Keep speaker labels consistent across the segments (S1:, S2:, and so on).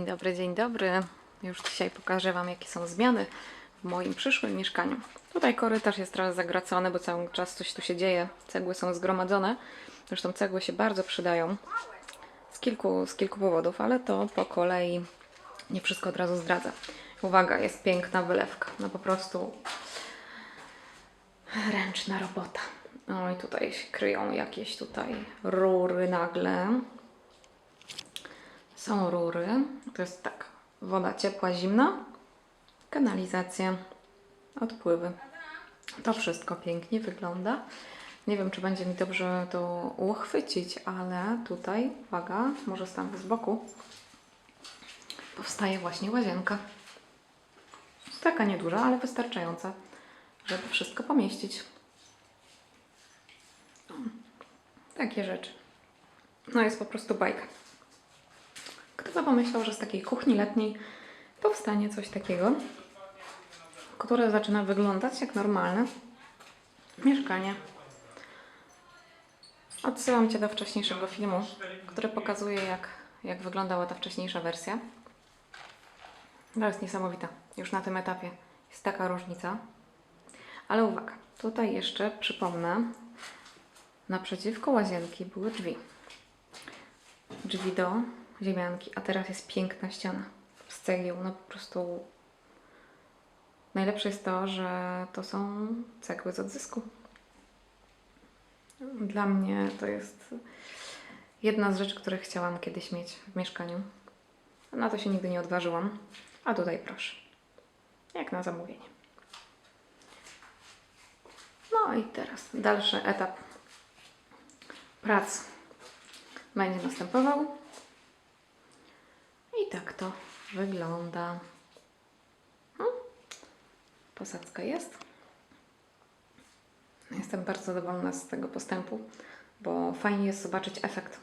S1: dobry, dzień dobry. Już dzisiaj pokażę Wam, jakie są zmiany w moim przyszłym mieszkaniu. Tutaj korytarz jest trochę zagracony, bo cały czas coś tu się dzieje. Cegły są zgromadzone. Zresztą cegły się bardzo przydają z kilku, z kilku powodów, ale to po kolei nie wszystko od razu zdradzę. Uwaga, jest piękna wylewka. No po prostu ręczna robota. No i tutaj się kryją jakieś tutaj rury nagle. Są rury. To jest tak. Woda ciepła, zimna. Kanalizacja. Odpływy. To wszystko pięknie wygląda. Nie wiem, czy będzie mi dobrze to uchwycić, ale tutaj, uwaga, może stanę z boku, powstaje właśnie łazienka. Taka nieduża, ale wystarczająca, żeby wszystko pomieścić. Takie rzeczy. No jest po prostu bajka. Kto pomyślał, że z takiej kuchni letniej powstanie coś takiego, które zaczyna wyglądać jak normalne mieszkanie. Odsyłam Cię do wcześniejszego filmu, który pokazuje, jak, jak wyglądała ta wcześniejsza wersja. To jest niesamowita. Już na tym etapie jest taka różnica. Ale uwaga, tutaj jeszcze przypomnę, naprzeciwko łazienki były drzwi. Drzwi do ziemianki, a teraz jest piękna ściana z cegieł. No po prostu najlepsze jest to, że to są cegły z odzysku. Dla mnie to jest jedna z rzeczy, które chciałam kiedyś mieć w mieszkaniu. Na to się nigdy nie odważyłam. A tutaj proszę. Jak na zamówienie. No i teraz dalszy etap prac będzie następował. Tak to wygląda. Posadzka jest. Jestem bardzo zadowolona z tego postępu, bo fajnie jest zobaczyć efekt,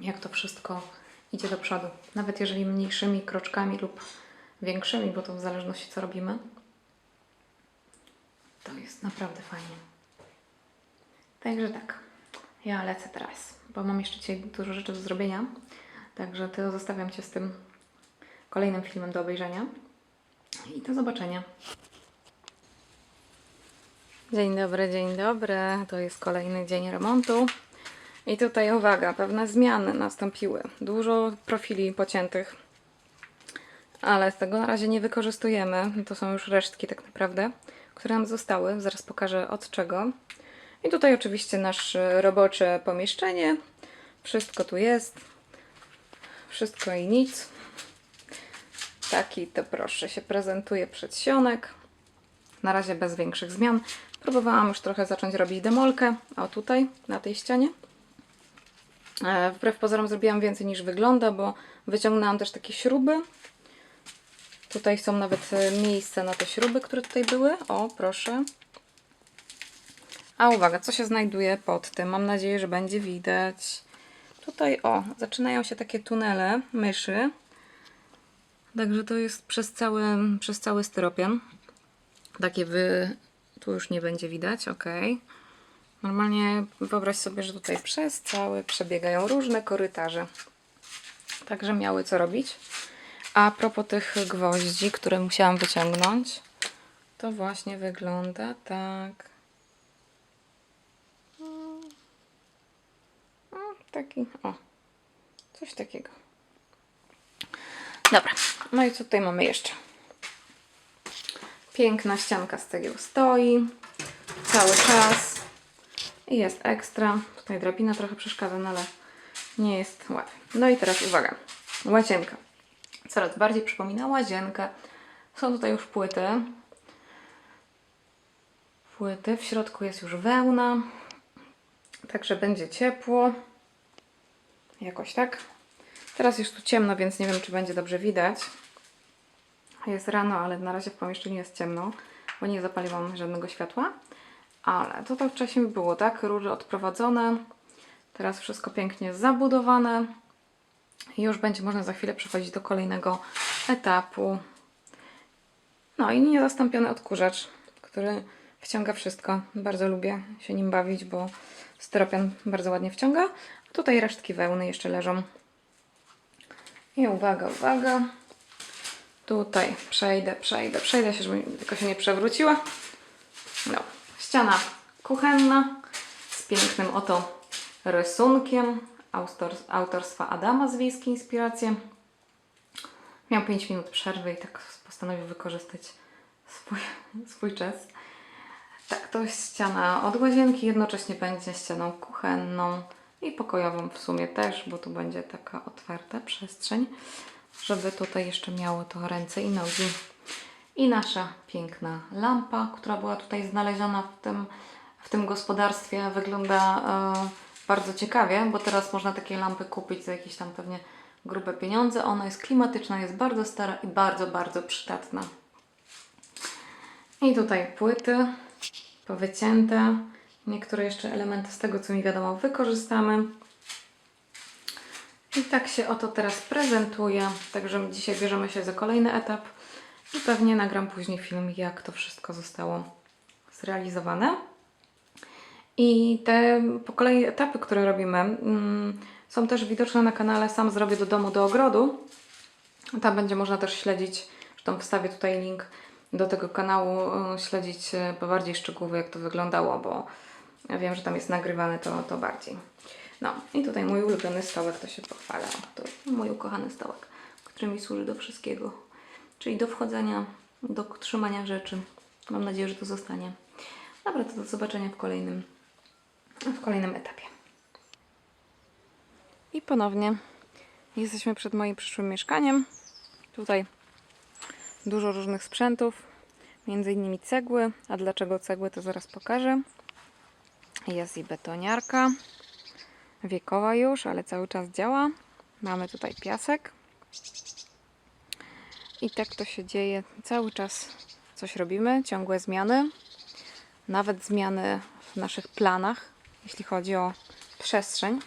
S1: jak to wszystko idzie do przodu. Nawet jeżeli mniejszymi kroczkami lub większymi, bo to w zależności co robimy, to jest naprawdę fajnie. Także tak, ja lecę teraz, bo mam jeszcze dzisiaj dużo rzeczy do zrobienia. Także to zostawiam Cię z tym kolejnym filmem do obejrzenia i do zobaczenia. Dzień dobry, dzień dobry. To jest kolejny dzień remontu. I tutaj uwaga, pewne zmiany nastąpiły. Dużo profili pociętych, ale z tego na razie nie wykorzystujemy. To są już resztki tak naprawdę, które nam zostały. Zaraz pokażę od czego. I tutaj oczywiście nasze robocze pomieszczenie. Wszystko tu jest. Wszystko i nic. Taki to proszę się prezentuje przedsionek. Na razie bez większych zmian. Próbowałam już trochę zacząć robić demolkę. O tutaj, na tej ścianie. E, Wbrew pozorom zrobiłam więcej niż wygląda, bo wyciągnęłam też takie śruby. Tutaj są nawet e, miejsca na te śruby, które tutaj były. O, proszę. A uwaga, co się znajduje pod tym? Mam nadzieję, że będzie widać. Tutaj, o, zaczynają się takie tunele myszy. Także to jest przez cały, przez cały styropian. Takie wy... Tu już nie będzie widać, ok. Normalnie wyobraź sobie, że tutaj przez cały przebiegają różne korytarze. Także miały co robić. A propos tych gwoździ, które musiałam wyciągnąć, to właśnie wygląda tak. O, taki, o, coś takiego. Dobra, no i co tutaj mamy jeszcze? Piękna ścianka z cegieł stoi cały czas i jest ekstra. Tutaj drabina trochę przeszkadza, no ale nie jest łatwe. No i teraz uwaga, łazienka. Coraz bardziej przypomina łazienkę. Są tutaj już płyty. Płyty, w środku jest już wełna, także będzie ciepło. Jakoś tak. Teraz jest tu ciemno, więc nie wiem, czy będzie dobrze widać. Jest rano, ale na razie w pomieszczeniu jest ciemno, bo nie zapaliłam żadnego światła. Ale to tak wcześniej było, tak? Rury odprowadzone. Teraz wszystko pięknie zabudowane. I już będzie można za chwilę przechodzić do kolejnego etapu. No i niezastąpiony odkurzacz, który wciąga wszystko. Bardzo lubię się nim bawić, bo styropian bardzo ładnie wciąga. Tutaj resztki wełny jeszcze leżą. I uwaga, uwaga. Tutaj przejdę, przejdę, przejdę się, żeby tylko się nie przewróciła. No, ściana kuchenna z pięknym oto rysunkiem autor, autorstwa Adama z Wiejskiej Inspiracje. Miał 5 minut przerwy i tak postanowił wykorzystać swój, swój czas. Tak, to jest ściana od łazienki, jednocześnie będzie ścianą kuchenną i pokojową w sumie też, bo tu będzie taka otwarta przestrzeń, żeby tutaj jeszcze miało to ręce i nogi. I nasza piękna lampa, która była tutaj znaleziona w tym, w tym gospodarstwie, wygląda e, bardzo ciekawie, bo teraz można takie lampy kupić za jakieś tam pewnie grube pieniądze. Ona jest klimatyczna, jest bardzo stara i bardzo, bardzo przydatna. I tutaj płyty powycięte. Niektóre jeszcze elementy z tego, co mi wiadomo, wykorzystamy. I tak się oto teraz prezentuje. Także dzisiaj bierzemy się za kolejny etap i pewnie nagram później film, jak to wszystko zostało zrealizowane. I te po kolei etapy, które robimy, mm, są też widoczne na kanale Sam Zrobię do domu, do ogrodu. Tam będzie można też śledzić, zresztą wstawię tutaj link do tego kanału, y, śledzić y, bardziej szczegółowo, jak to wyglądało, bo wiem, że tam jest nagrywane to, to bardziej. No i tutaj mój ulubiony stołek, to się pochwala. To mój ukochany stołek, który mi służy do wszystkiego. Czyli do wchodzenia, do trzymania rzeczy. Mam nadzieję, że to zostanie. Dobra, to do zobaczenia w kolejnym, w kolejnym etapie. I ponownie jesteśmy przed moim przyszłym mieszkaniem. Tutaj dużo różnych sprzętów, między innymi cegły. A dlaczego cegły, to zaraz pokażę. Jest i betoniarka, wiekowa już, ale cały czas działa. Mamy tutaj piasek. I tak to się dzieje. Cały czas coś robimy, ciągłe zmiany. Nawet zmiany w naszych planach, jeśli chodzi o przestrzeń.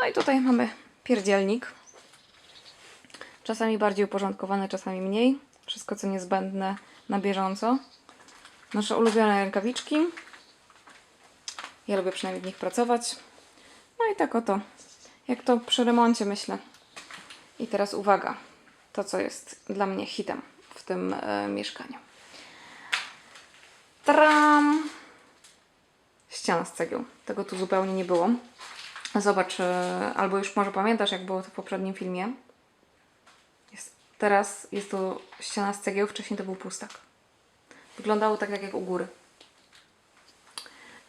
S1: No i tutaj mamy pierdzielnik. Czasami bardziej uporządkowany, czasami mniej. Wszystko co niezbędne na bieżąco. Nasze ulubione rękawiczki. Ja lubię przynajmniej w nich pracować. No i tak oto. Jak to przy remoncie myślę. I teraz uwaga. To co jest dla mnie hitem w tym e, mieszkaniu. Tram! Ściana z cegieł. Tego tu zupełnie nie było. Zobacz, e, albo już może pamiętasz, jak było to w poprzednim filmie. Teraz jest to ściana z cegieł, wcześniej to był pustak. Wyglądało tak jak u góry.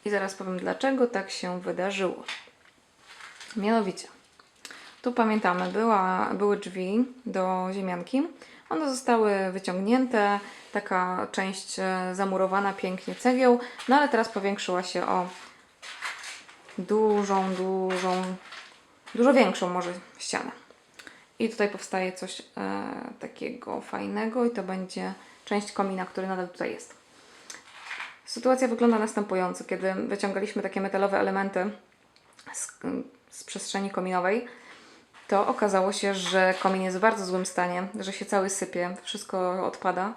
S1: I zaraz powiem, dlaczego tak się wydarzyło. Mianowicie, tu pamiętamy, była, były drzwi do ziemianki. One zostały wyciągnięte, taka część e, zamurowana pięknie cegieł, no ale teraz powiększyła się o dużą, dużą, dużo większą może ścianę. I tutaj powstaje coś e, takiego fajnego i to będzie część komina, który nadal tutaj jest. Sytuacja wygląda następująco. Kiedy wyciągaliśmy takie metalowe elementy z, z przestrzeni kominowej, to okazało się, że komin jest w bardzo złym stanie, że się cały sypie, wszystko odpada.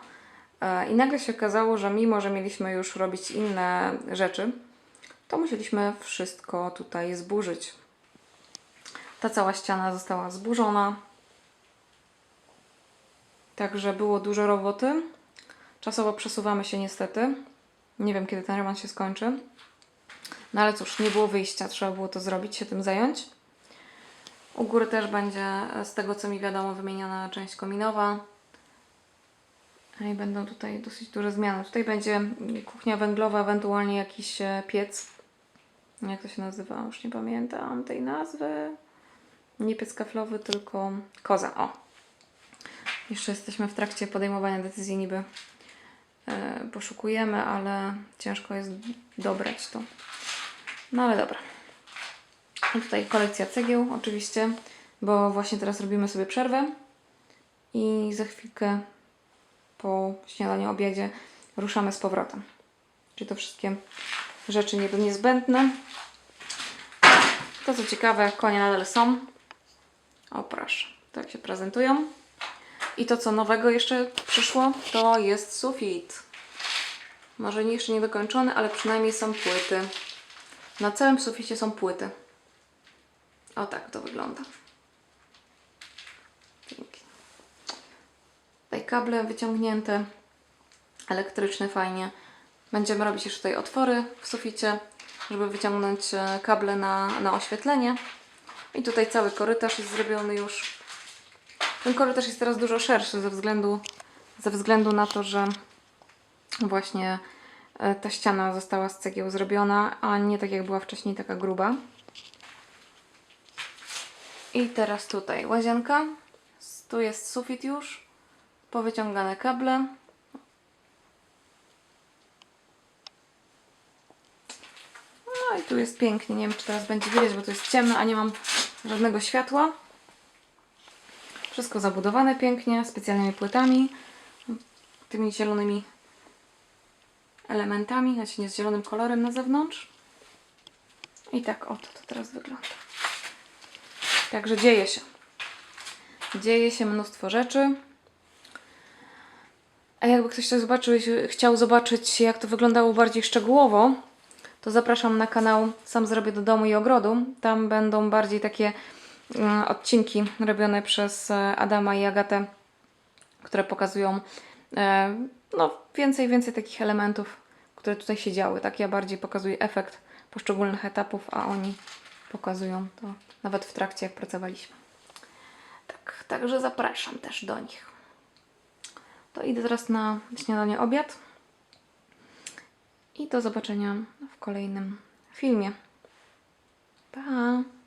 S1: E, I nagle się okazało, że mimo, że mieliśmy już robić inne rzeczy, to musieliśmy wszystko tutaj zburzyć. Ta cała ściana została zburzona. Także było dużo roboty. Czasowo przesuwamy się niestety. Nie wiem, kiedy ten remont się skończy. No ale cóż, nie było wyjścia, trzeba było to zrobić, się tym zająć. U góry też będzie, z tego co mi wiadomo, wymieniana część kominowa. I będą tutaj dosyć duże zmiany. Tutaj będzie kuchnia węglowa, ewentualnie jakiś e, piec. Jak to się nazywa? Już nie pamiętam tej nazwy. Nie piec kaflowy, tylko koza. O! Jeszcze jesteśmy w trakcie podejmowania decyzji niby e, poszukujemy, ale ciężko jest dobrać to. No ale dobra. I tutaj kolekcja cegieł oczywiście, bo właśnie teraz robimy sobie przerwę i za chwilkę po śniadaniu, obiedzie ruszamy z powrotem. Czyli to wszystkie rzeczy niby niezbędne. To co ciekawe, konie nadal są. O proszę, tak się prezentują. I to co nowego jeszcze przyszło, to jest sufit. Może jeszcze nie dokończony, ale przynajmniej są płyty. Na całym suficie są płyty. O tak to wygląda. kable wyciągnięte, elektryczne fajnie. Będziemy robić jeszcze tutaj otwory w suficie, żeby wyciągnąć e, kable na, na oświetlenie. I tutaj cały korytarz jest zrobiony już. Ten korytarz jest teraz dużo szerszy ze względu, ze względu na to, że właśnie e, ta ściana została z cegieł zrobiona, a nie tak jak była wcześniej taka gruba. I teraz tutaj łazienka. Tu jest sufit już. Powyciągane kable. No i tu jest pięknie. Nie wiem, czy teraz będzie widać, bo tu jest ciemno, a nie mam żadnego światła. Wszystko zabudowane pięknie, specjalnymi płytami. Tymi zielonymi elementami, znaczy nie z zielonym kolorem na zewnątrz. I tak oto to teraz wygląda. Także dzieje się. Dzieje się mnóstwo rzeczy. A jakby ktoś to zobaczył, chciał zobaczyć, jak to wyglądało bardziej szczegółowo, to zapraszam na kanał Sam zrobię do domu i ogrodu. Tam będą bardziej takie odcinki robione przez e, Adama i Agatę, które pokazują e, no, więcej, więcej takich elementów, które tutaj się działy. Tak ja bardziej pokazuję efekt poszczególnych etapów, a oni pokazują to nawet w trakcie, jak pracowaliśmy. Tak, także zapraszam też do nich. To idę teraz na śniadanie, obiad. I do zobaczenia w kolejnym filmie. Pa!